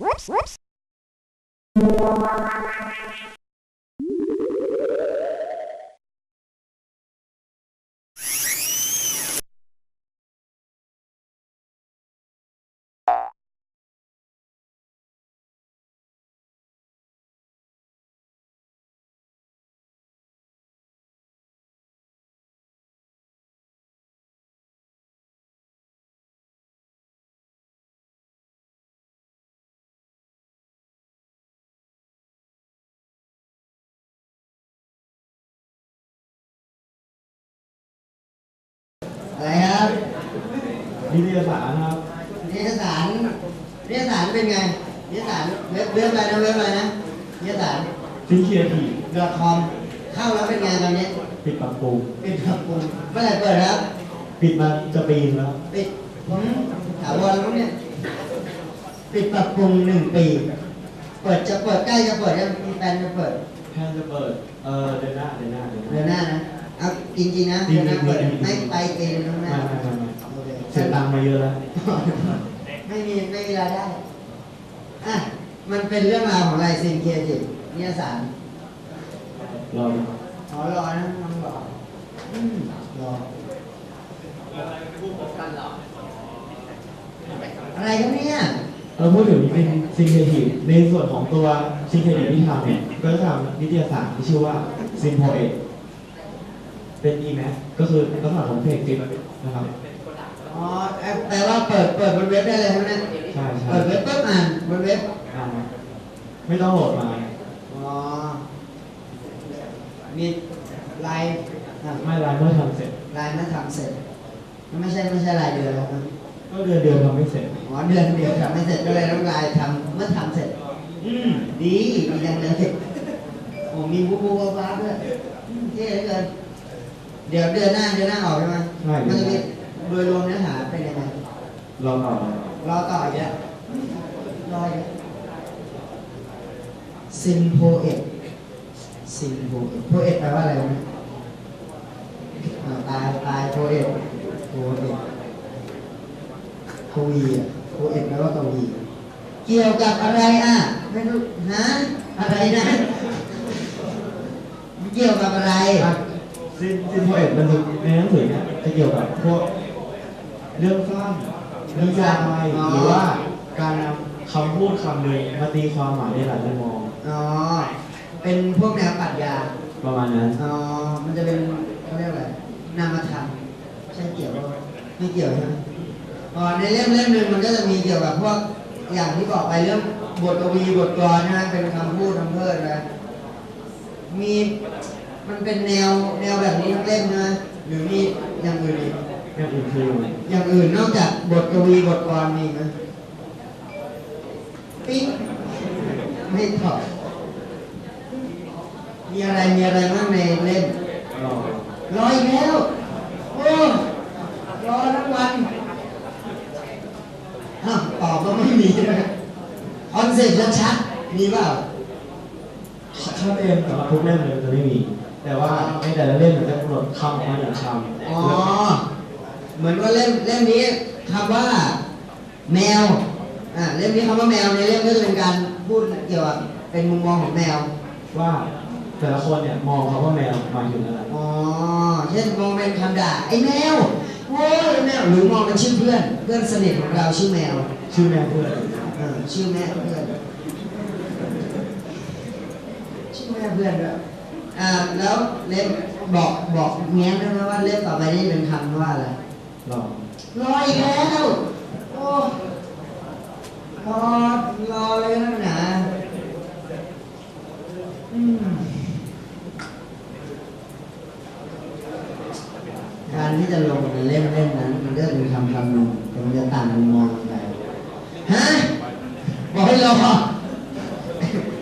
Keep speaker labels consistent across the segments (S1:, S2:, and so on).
S1: อะ
S2: นิตยสารครับ
S1: นิตยสารนิตยสารเป็นไงนิตยสารเว็บเว็บอะไรนะเว็บอะไรนะนิตยสาร
S2: ซิงเคียที
S1: .com เข้าแล้วเป็นไงตอนนี้
S2: ปิดปรับปรุง
S1: ปิดปรับปรุงเมื่อไหร่เปิดครับ
S2: ปิดมาจะปีนงแล้ว
S1: ปิดผมถามว่าแล้วเนี่ยปิดปรับปรุงหนึ่งปี เปิดจะเปิดใกล้จะเปิดยังมีแฟนจะเปิด
S2: แพนจะเปิดเอ่อเดือนหน้าเดือนหน้าเดือนห
S1: เดือนห
S2: น้า
S1: น้านะเอาจริงๆนะ
S2: จริ
S1: เดื
S2: ง
S1: อน
S2: ๆ
S1: หน้าเปิด
S2: จริงๆ
S1: ไม่ไปปีนึงข้างห
S2: ไม่
S1: น้า
S2: ไม่ไม่ไม่
S1: โอเค
S2: เสียตังค์มาเยอะแล้ว
S1: ไม่มีไม่มีรายได้อะมันเป็นเรื่องราวของลายเซ็นเคจินิยสาร
S2: รอดู
S1: อ๋อรอนะน้องรออืมรออะไรกันเนี่ย
S2: เราพูดถึงเป็นซิงเคียทีในส่วนของตัวซิงเคียทีที่ทำเนี่ยก็จะทำนิตยสารที่ชื่อว่าซิมโพเอเป็น e m a ก็คือลักษณะของเพจคลิปนะครับ
S1: อ๋อแอปแปลว่าเปิดเปิดบนเว็บได้เลยใช่ไหมเนี่ย
S2: ใช่ใช่
S1: เปิดเว็บปุ๊บอ่านบนเว็บ
S2: อ่าไม่ต้องโหลดมา
S1: อ๋อ มีไลน์อะ
S2: ไม่ไลน์เมื่อทำเสร็จ
S1: ไลน์มาทำเสร็จมันไม่ใช่ไม่ใช่รายเดือนแล้วนะ
S2: ก็เดือนเดียวทำไม่เสร็จ
S1: อ๋อเดือนเดียวทำไม่เสร็จก็เลยต้องไลน์ทำเมื่อทำเสร็จ อืมดีดีจังเลยโอ้มีบูบูบาบาด้วยอืมเท่เหลือเกินเดี๋ยวเดือนหน้าเดือนหน้าออกใช่ไหม
S2: ใช่
S1: มันจะมี โดยรวมเนื้อหาเป็นยังไง
S2: รอต่อ
S1: รอต่ออีกแล้วรออีกแล้วซิมโพเอ็ดซิมโพเอ็ดโพเอ็ดแปลว่าอะไรนะอ่าตายตายโพเอ็ดโพเอ็ดโพวีอะโพเอ็ดแปลว่ากวีเกี่ยวกับอะไรอะไม่รู้ฮะอะไรนะเกี่ยวกับอะไร
S2: ซินซินโพเอ็ดมันจะในหนังสือเนี่ยจะเกี่ยวกับพวก เรื่องสั้นนิยายหรือว่าการนำคำพูดคำหนึ่งมาตีความหมายในหลายมุมมอง
S1: อ๋อ เป็นพวกแนวปรัชญา
S2: ประมาณนั้น
S1: อ๋อ มันจะเป็นเขาเรียกอะไรนามธรรมใช่เกี่ยวป่ะไม่เกี่ยวใช่ไหมอ๋อในเล่มเล่มหนึ่งมันก็จะมีเกี่ยวกับพวกอย่างที่บอกไปเรื่องบทกวีบทกลอนนะเป็นคำพูดคำเพิดนะมีมันเป็นแนวแนวแบบนี้ทั้งเล่มนะหรือมีอย่างอื่นอีก
S2: อย่างอื่นคือ
S1: อย่างอื่นนอกจากบทกวีบทกลอนมีไหมปิ๊งไม่ตอบมีอะไรมีอะไรบ้างในเล่ม
S2: รอ
S1: รออีกแล้วโอ้รอทั้งวันอ้าวตอบก็ไม่มีนะคอนเซ็ปต์ชัดๆมีเปล่า
S2: ชัดเจนสำหรับทุกเล่มเลยจะไม่มี แต่ว่าในแต่ละเล่มมันจะกำหนดคำออกมาหนึ่งคำ
S1: อ๋อ เหมือนว่าเล่มเล่มนี้คำว่าแมวอ่าเล่มนี้คำว่าแมวในเล่มก็จะเป็นการพูดเกี่ยวกับเป็นมุมมองของแมว
S2: ว่าแต่ละคนเนี่ยมองเขาว่าแมวหมายถึงอะไร
S1: อ๋อเช่นมองเป็นคำด่าไอ้แมวโอ้ยแมวหรือมองเป็นชื่อเพื่อนเพื่อนสนิทของเราชื่อแมว
S2: ชื่อแมวเพื่อน
S1: เออชื่อแม่เพื่อนชื่อแม่เพื่อนด้วยอ่าแล้วเล่มบอกบอกเงี้ยได้ไหมว่าเล่มต่อไปนี่เป็นคำว่าอะไร
S2: รอ
S1: รออีกแล้วโอ้รอรอเลยนะหนาอืมการที่จะลงในเล่มเล่มนั้น มันก็เป็นคำคำหนึ่งแต่มันจะต่างมุมมองกันไปฮะบอกให้รอ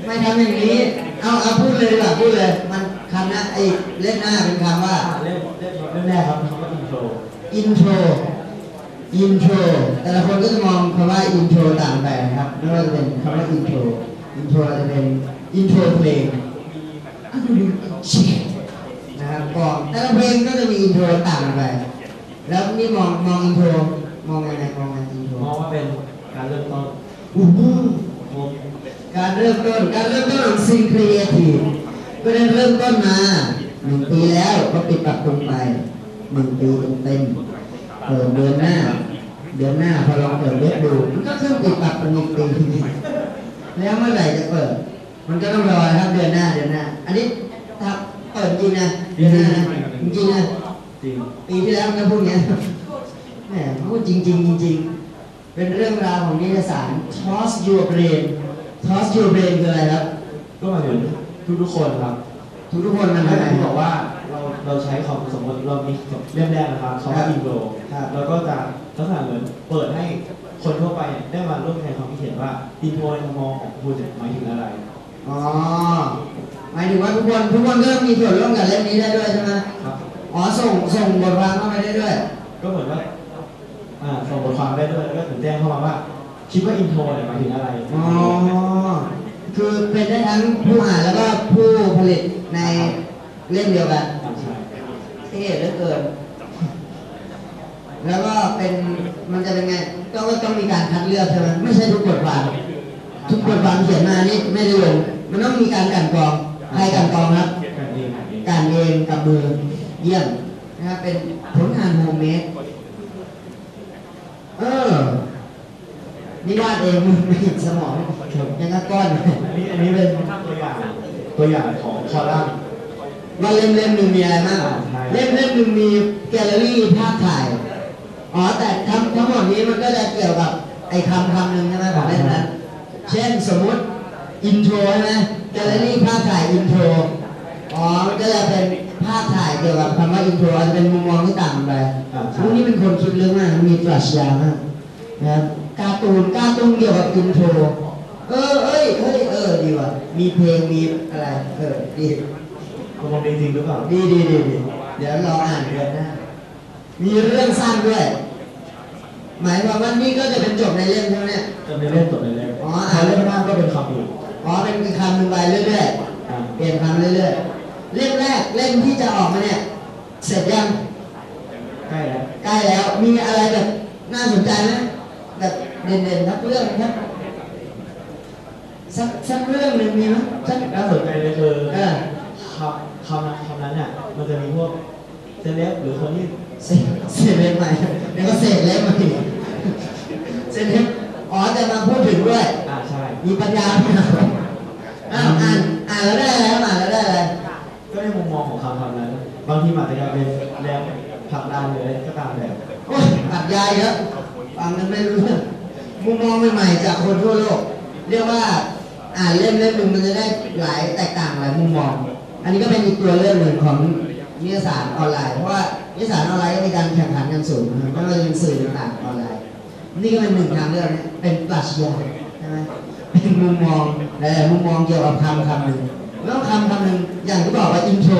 S1: ไม่ทำอย่างนี้ เอาเอาพูดเลยดีกว่าพูดเลย มันคำน้าไอ้เล่มหน้าเป็นคำว่า
S2: เล่มเล่มเล่มแรกครับคำว่าอินโทร
S1: อินโทรอินโทรแต่ละคนก็จะมองคำว่าอินโทรต่างไปนะครับไม่ว่าจะเป็นคำว่าอินโทรอินโทรจะเป็นอินโทรเพลงนะครับบอกแต่ละเพลงก็จะมีอินโทรต่างไป แล้วนี่มองมองอินโทรมองยังไงมองยังไงอินโทร
S2: มองว่าเป็นการเริ่มต้น
S1: อู้หู
S2: โอ้
S1: การเริ่มต้นการเริ่มต้นของซิงครีเอทีฟก็ได้เริ่มต้นมาหนึ่งปีแล้วก็ปิดปรับปรุงไป หนึ่งปีเต็มๆเปิดเดือนหน้า เดือนหน้าพอลองเปิดเว็บดูมันก็ขึ้นปิดปรับเป็นอีกปีแล้วเมื่อไหร่จะเปิด มันก็ต้องรอนะครับเดือนหน้าเดือนหน้า อันนี้ถ้าเปิดจริงนะเดือนหน้านะจริงๆนะ
S2: จริง
S1: ปีที่แล้วมันก็พูดอย่างนี้ยแหมพูดจริงๆจริงๆเป็นเรื่องราวของนิตยสาร Toss Your Brain Toss Your Brain คืออะไรครับ
S2: ก็หมายถึงทุกๆคนครับ
S1: ทุกทุกๆคนมัน
S2: ถ้า
S1: ทำไง
S2: ที่บอกว่า เราเราใช้ของสมมติเรามีเล่มแรกนะครับเขา
S1: ครั
S2: ว่า
S1: บ
S2: อินโด
S1: ครับ
S2: แล้วก็จะลักษณะเหมือนเปิดให้คนทั่วไปเนี่ยได้มาร่วมแสดงความคิดเห็นว่าอินโทรในมุมมองของคุณเนี่ยหมายถึงอะไร
S1: อ๋อหมายถึงว่าทุกคนทุกคนก็มีส่วนร่วมกับเล่มนี้ได้ด้วยใช่ไหม
S2: ครับ
S1: อ๋อส่งส่งบทความเข้าไปได้ด้วย
S2: ก็เหมือนว่าอ่าส่งบทความได้ด้วยแล้วก็ถึงแจ้งเข้ามาว่า คิดว่าอินโทรเนี่ยหมายถึงอะไร
S1: อ๋อคือเป็นได้ทั้งผู้อ่านแล้วก็ผู้ผลิตในเล่มเดียวกัน
S2: อ่าใช่
S1: เท่เหลือเกิน แล้วก็เป็นมันจะเป็นไงก็ก็ต้องมีการคัดเลือกใช่ไหมไม่ใช่ทุกบทความทุกบทความเขียนมานี่ไม่ได้ลงมันต้องมีการกลันกรองใครกลันกรองครับ
S2: การเองการเอง
S1: การเองกับมือเยี่ยมนะครับเป็นผลงานโฮมเมดเออนี่วาดเองไม่เห็นสมองยังก็ก้อน
S2: อันนี้อันนี้เป็นตัวอย่างตัวอย่างของคอลัมน์
S1: ว่าเล่มเล่มหนึ่งมีอะไรบ้าง
S2: อ่าใช่
S1: เล่มเล่มหนึ่งมีแกลเลอรี่ภาพถ่าย อ๋อแต่ทั้งทั้งหมดนี้มันก็จะเกี่ยวกับไอ้คำคำหนึ่งใช่ไหมของเล่มนั้นเช่นสมมุติอินโทรใช่ไหมแกลเลอรี่ภาพถ่ายอินโทร อ๋อมันก็จะเป็นภาพถ่ายเกี่ยวกับคำว่าอินโทรอาจจะเป็นมุมมองที่ต่างกันไป
S2: อ่าใช่
S1: พวกนี้เป็นคนคิดเรื่องมากมีปรัชญามากนะครับการ์ตูนการ์ตูนเกี่ยวกับอินโทร เออเอ้ยเฮ้ยเออดีว่ะมีเพลงมีอะไรเออดี
S2: ตกลงจริงหรือเปล่า
S1: ดีดีดีดีเดี๋ยวรออ่านเดือนหน้ามีเรื่องสั้นด้วย หมายความว่านี่ก็จะเป็นจบในเล่มใช่ไหมเนี่ย
S2: จำในเล่มจบในเล่ม
S1: อ๋อ
S2: ถ้าเล่มหน้าก็เป็นคำอื่น
S1: อ๋อเป็นคำหนึ่งไปเรื่อย
S2: อ่า
S1: ๆเปลี่ยนคำเรื่อยๆ เล่มแรกเล่มที่จะออกมาเนี่ย เสร็จยัง
S2: ใกล้แล้ว
S1: ใกล้แล้วมีอะไรแบบน่าสนใจไหมแบบเด่นๆทักเรื่องครับสักสักเรื่องหนึ่งมีไหมสัก
S2: น่าสนใจเลยคือ
S1: เออ
S2: คำคำนั้นคำนั้นเนี่ยมันจะมีพวกเซเลบหรือคนที่
S1: เสกเสกเล็บใหม่เดี๋ยวก็เสกเล็บใหม่เสกเล็บอ๋อจะมาพูดถึงด้วย
S2: อ่าใช่
S1: มีปัญญาไหมอ้าวอ่านอ่านแล้วได้อะไรครับอ่านแล้วได้อะไร
S2: ก็ในมุมมองของคำคำนั้น บางทีมันอาจจะกลายเป็นแรงผลักดันหรืออะไรก็ตามแบบ
S1: โอ้ยอัดยายครับฟังกันไม่รู้เรื่องมุมมองใหม่ๆจากคนทั่วโลก เรียกว่าอ่านเล่มเล่มหนึ่งมันจะได้หลายแตกต่างหลายมุมมอง อันนี้ก็เป็นอีกตัวเรื่องหนึ่งของนิตยสารออนไลน์ เพราะว่านิตยสารออนไลน์ก็มีการแข่งขันกันสูงนะครับไม่ว่าจะเป็นสื่อต่างๆออนไลน์ นี่ก็เป็นหนึ่งทางเลือกเป็นปรัชญาใช่ไหมเป็นมุมมองหลายๆมุมมองเกี่ยวกับคำคำหนึ่งแล้วคำคำหนึ่งอย่างที่บอกว่าอินโทร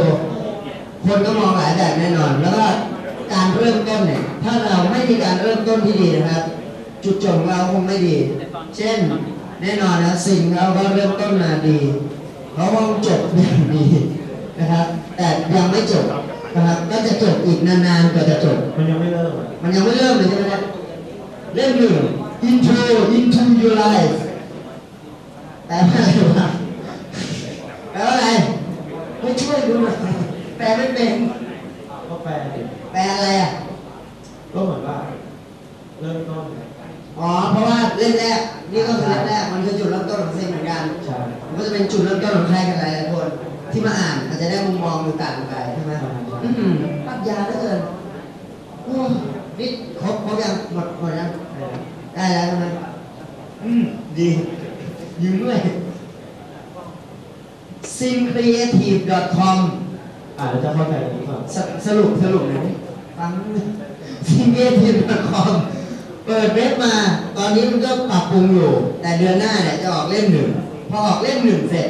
S1: คนก็มองหลายแบบแน่นอน แล้วก็การเริ่มต้นเนี่ยถ้าเราไม่มีการเริ่มต้นที่ดีนะครับ จุดจบเราคงไม่ดี เช่นแน่นอนนะสิ่งเราก็เริ่มต้นมาดีเขาคงจบอย่างดี นะครับ แต่ยังไม่จบนะครับก็จะจบอีกนานๆกว่าจะจบ
S2: มันยังไม่เริ่มอะ
S1: มันยังไม่เริ่มเลยใช่ไหมเนี่ยเล่มหนึ่ง intro into your life แปลว่าอะไรวะแปลว่าอะไรไม่ช่วยดูหน่อยแปลไม่เป็น
S2: ก็แปลดิ
S1: แปลอะไรอะ
S2: ก็เหมือนว่าเริ่มต้น
S1: อ๋อ เพราะว่าเล่มแรกนี่ก็คือเล่มแรกมันคือจุดเริ่มต้นของเซนเหมือนกัน
S2: ใช่
S1: มันก็จะเป็นจุดเริ่มต้นของใครกันหลายๆคน ที่มาอ่านอาจจะได้มุมมองต่างๆไปใช่ไหมอืมปรัชญาเหลือเกินโอ้นี่ครบครบยังหมดหมดยังได้แล้วใช่ไหมอืมดียืมด้วย simcreative.com
S2: อ่าแล้วจะเข้าใจกันหรือเปล่า
S1: สสรุปสรุปหน่อยดิฟัง simcreative.com เปิดเว็บมา ตอนนี้มันก็ปรับปรุงอยู่ แต่เดือนหน้าเนี่ยจะออกเล่มหนึ่ง พอออกเล่มหนึ่งเสร็จ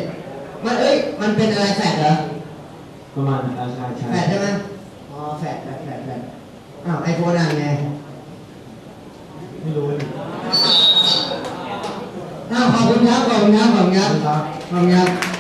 S1: มันเอ้ย มันเป็นอะไรแฟดเหรอ
S2: ประมาณอ่าใช่ใช่
S1: แฟดใช่ไหมอ๋อแฟดแฟดแฟดแฟดอ้าวไอโฟนอ่านไง
S2: ไม่รู้เลย
S1: อ้าวขอบคุณครับขอบคุณครับขอบคุณครับ
S2: ครับ
S1: ขอบคุณครับ